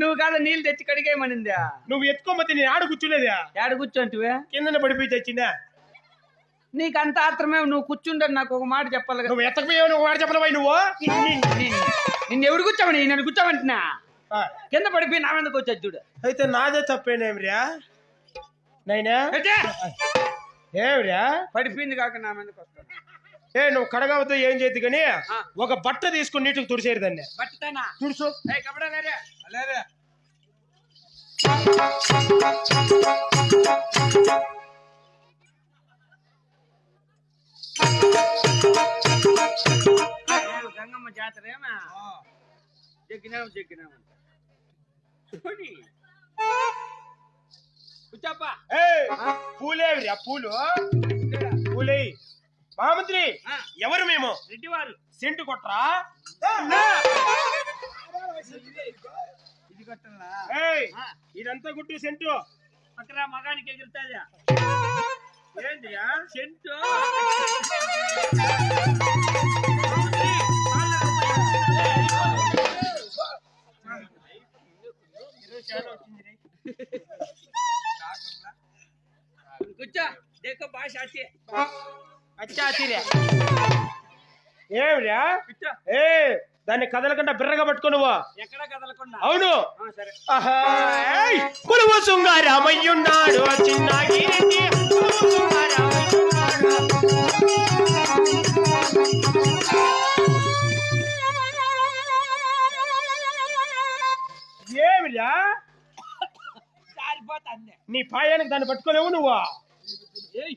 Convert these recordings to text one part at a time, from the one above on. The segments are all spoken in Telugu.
నువ్వు కాదు నీళ్ళు తెచ్చి కడిగేయమనిందా? నువ్వు ఎత్తుకోమతి నేను ఆడ కూర్చునేదా? ఏడ కూర్చోంటివే కిందన పడిపోయి తెచ్చిందా? నీకు అంత ఆత్రమే నువ్వు కూర్చుంటే నాకు ఒక మాట చెప్పాలి. నువ్వు ఎత్తకపోయావు నువ్వు వాడు చెప్పలవా నువ్వు? నిన్ను- ఎవడు కూర్చోమని? నన్ను కూర్చోమంటున్నా? కింద పడిపోయి నా మీదకి వచ్చాడు చూడు. అయితే నాదే తప్పేనేమిరా నైనా? ఏమిరా? పడిపోయింది కాక నా మీదకి వస్తాడు. ఏ నువ్వు కడగవతో ఏం చేయద్దు కానీ. ఒక బట్ట తీసుకుని నీటికి తుడిచేరు దాన్ని. తుడుసు. లేరే. గంగమ్మ జాతర ఏమా? జగ్గినాము జగ్గినాము. చూడి కూర్చోప్పా పూలేవిరా పూలు పూలే? మహామంత్రి. ఎవరు మేము? రెడ్డి వారు సెంటు కొట్రా ఇది ఆ. ఇదంతా గుట్టు సెంటు. అక్కడ మగానికి ఎగురుతాదా ఏంటియా? చెంటు కూర్చో. దేకో భాష అతి అచ్చా తీరే. ఏమిరా? ఏ దాన్ని కదలకుండా బిర్రగా పట్టుకో నువ్వు ఎక్కడ కదలకుండా? అవును. కులువు సుంగ రామయ్యున్నాడు చిన్నాగి రెడ్డి, కులువు సుంగ రామయ్యున్నాడు. ఏమిరా? సారిపోతాంది నీ పాయానికి దాన్ని పట్టుకోలేవు నువ్వు? ఏయ్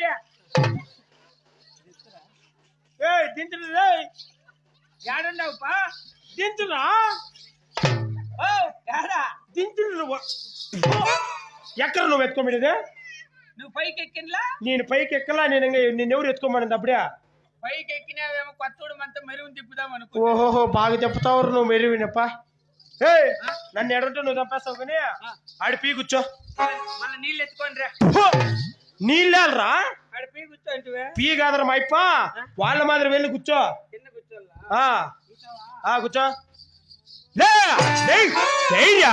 వాళ్ళు ఉంటే రండి ఏయ్? దించుడు రేయ్ ఏడున్నావు పా దించురా? ఓ ఏడా? నువ్వు ఎక్కడ నువ్వు ఎత్తుకోమనేదే నువ్వు పైకి ఎక్కినలా నేను పైకి ఎక్కలా నేను ఇంకా నిన్ను ఎవరు ఎత్తుకోమని అప్పుడే? పైకి ఎక్కినావేమో కొత్తోడు మనతో మెరుగు తిప్పుదాం అనుకో ఓహోహో బాగా చెప్తావు నువ్వు మెరు వినప్ప ఏ నన్ను ఎడంటే నువ్వు చంపేస్తావు కానీ ఆడి పీ కూర్చో. మళ్ళీ నీళ్ళు ఎత్తుకోండి రా! నీళ్ళరా పీ కాదరా మా ఇప్ప వాళ్ళ మాదిరి వెళ్ళి కూర్చో. కూర్చో. లేయ్యా.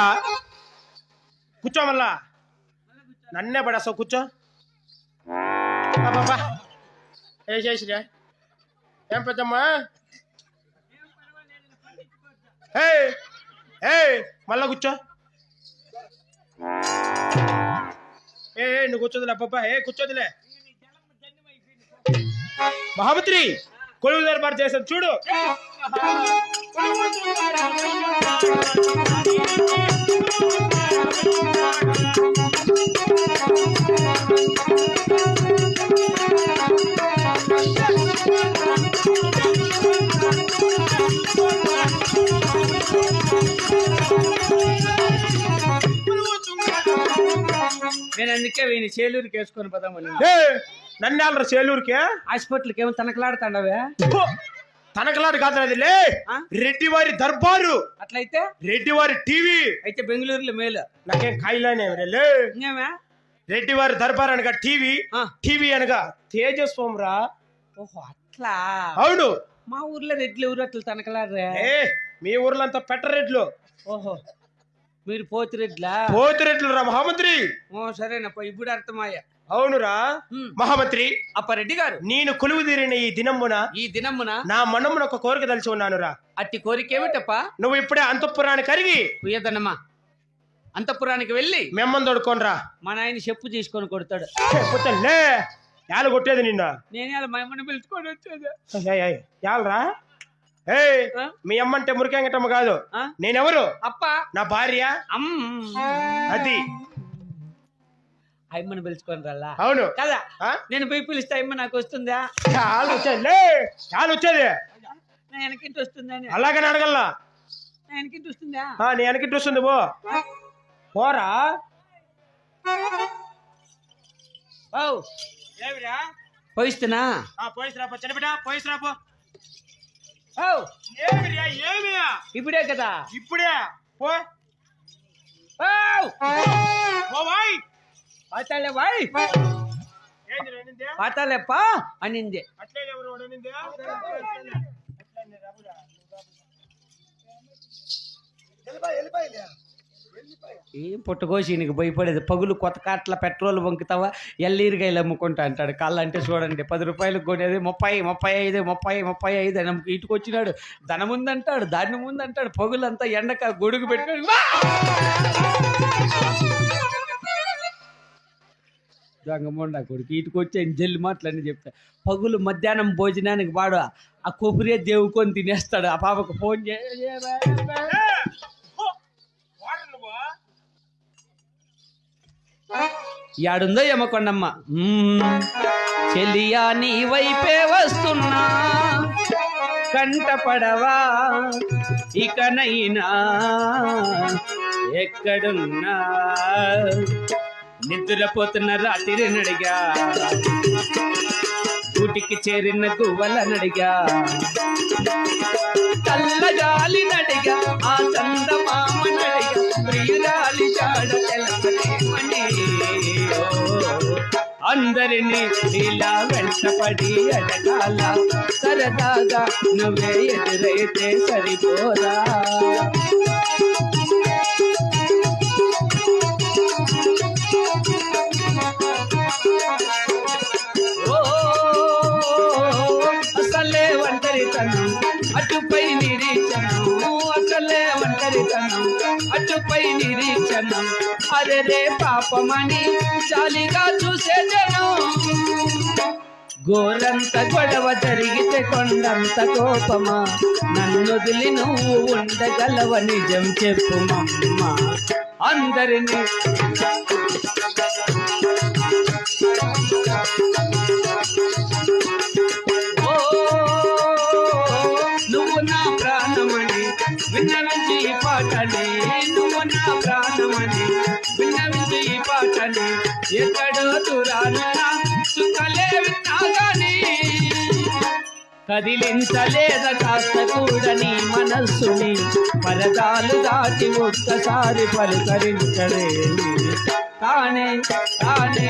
కూర్చో మళ్ళా. నన్నే పడేస్తావు కూర్చో. బాబా ఏ చేసిరా ఏం పెద్దమ్మా? ఏ ఏ మళ్ళా కూర్చో. ఏ నువ్వు కూర్చోదులే అబ్బబ్బా. ఏ కూర్చోదులే. మహామంత్రి కొలువు దర్బార్ చేశాను చూడు. నేను అందుకే వీని చేలూరుకి వేసుకొని పోదామని. ఏ నన్నేళ్ళరా చేలూరుకే? హాస్పిటల్కి ఏమో తనకలాడుతాండవే! తనకలాడు కాదు అది లే. ఆ? రెడ్డివారి దర్బారు. అట్లయితే? రెడ్డివారి టీవీ. అయితే బెంగళూరులో మేలు. నాకేం కాయలానే లే. ఇంకేమే? రెడ్డివారి దర్బార్ అనగా టీవీ. టీవీ అనగా తేజస్వం రా ఓహో అట్లా? అవును. మా ఊర్లో రెడ్లు ఎవరు అట్లా తనకలాడరే? మీ ఊర్లో అంతా పెట్టరెడ్లు. ఓహో. మీరు పోతి రెడ్లా పోతిరెడ్లు రా మహామంత్రి ఓ సరేనప్ప ఇప్పుడు అర్థమయ్యా అవునురా. మహామంత్రి అప్పారెడ్డి గారు నేను కొలువు తీరిన ఈ దినమున ఈ దినమున నా మనమున ఒక కోరిక తలిచి ఉన్నాను రా అట్టి కోరిక ఏమిటప్ప నువ్వు ఇప్పుడే అంతఃపురాన్ని కరిగి ఉయ్యదన్నమా అంతఃపురానికి వెళ్ళి మెమ్మని తోడుకోనరా మా నాయన చెప్పు తీసుకొని కొడతాడు లే యాలు కొట్టేది నిన్న నేనే అలా మా అమ్మని పిలుచుకొని వచ్చేది యాలరా ఏయ్ ఆ? మీ అమ్మంటే మురికెంగటమ్మ కాదు? నేనెవరు? అప్ప. నా భార్య? అది. అమ్మని పిలుచుకొని రల్లా అవును. కదా? నేను పోయి పిలిస్తే అమ్మ నాకు వస్తుందా? చాలు వచ్చేది. చాలు వచ్చేది. నా వెనకింటి వస్తుందని అలాగని అడగల్లా? నా వెనకింటి వస్తుందా? నీ వెనకిట్టు వస్తుంది పో. పోరా. పోయిస్తున్నా? పోయిసరా పో. చిన్నబిడ్డ పోయిసరా పో. ఏమిరా ఏమిరా ఇప్పుడే కదా ఇప్పుడే పో ఓ పో బాయ్ పాతాలే బాయ్ ఏంది అనింది పాతాలేప్పా అనింది అట్లే ఎవరు అనింది ఏం పుట్టకోసి నీకు భయపడేది పగులు కొత్త కాట్ల పెట్రోల్ వంకుతావా ఎల్లీరికాయలు అమ్ముకుంటా అంటాడు కళ్ళంటే చూడండి పది రూపాయలు కొనేది ముప్పై ముప్పై ఐదు ముప్పై ముప్పై ఐదు అని అమ్ముకు ఇటుకు వచ్చినాడు ధన ముందంటాడు దాని ముందంటాడు పగులంతా ఎండక గొడుగు పెట్టుకొని "వా!" కొడుకు ఇటుకు వచ్చి జల్లి మాటలని చెప్తా పగులు మధ్యాహ్నం భోజనానికి వాడు ఆ కొబ్బరి దేవుకొని తినేస్తాడు ఆ పాపకు ఫోన్ చేయ యాడుందో యమకొండమ్మ చెలియా నీ వైపే వస్తున్నా. కంటపడవా ఇకనైనా. ఎక్కడున్నా? నిద్రపోతున్న రాత్రి నడిగా గుటికి చేరిన గువ్వల నడిగా చల్లగాలి నడిగా అందరినీ ఇలా వెంటపడి అడగాల. సరదాగా నువ్వే ఎదురైతే సరిపోరా. అసలే ఒంటరితనం అటుపై నిరీక్షణం. అసలే ఒంటరితనం అటుపై నిరీక్షణం. అరే రే పాపమని చాలిగా చూసే జనం గోరంత గొడవ జరిగితే కొండంత కోపమా? నన్ను వదిలి నువ్వు ఉండగలవ నిజం చెప్పు అందరినీ ఎక్కడో దూరాన సుఖలే విన్నా కదిలించలేద కాస్త కూడా నీ మనస్సుని పరదాలు దాటి ఒక్కసారి పలుకరించడే తానే తానే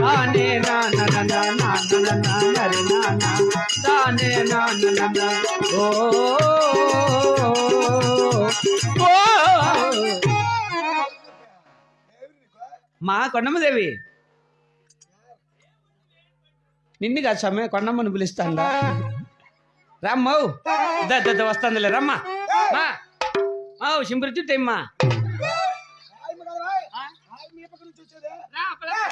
తానే నాన్న నాన్న నాన్న తానే నాన్న ఓ మా కొండమదేవి నిన్ను కాదు సమ్మె కొండమ్మని పిలుస్తాండా. రమ్మవు దద్ద వస్తుందిలే రమ్మా. మా. మావు సింపుల్ చుట్టేమ్మా రా.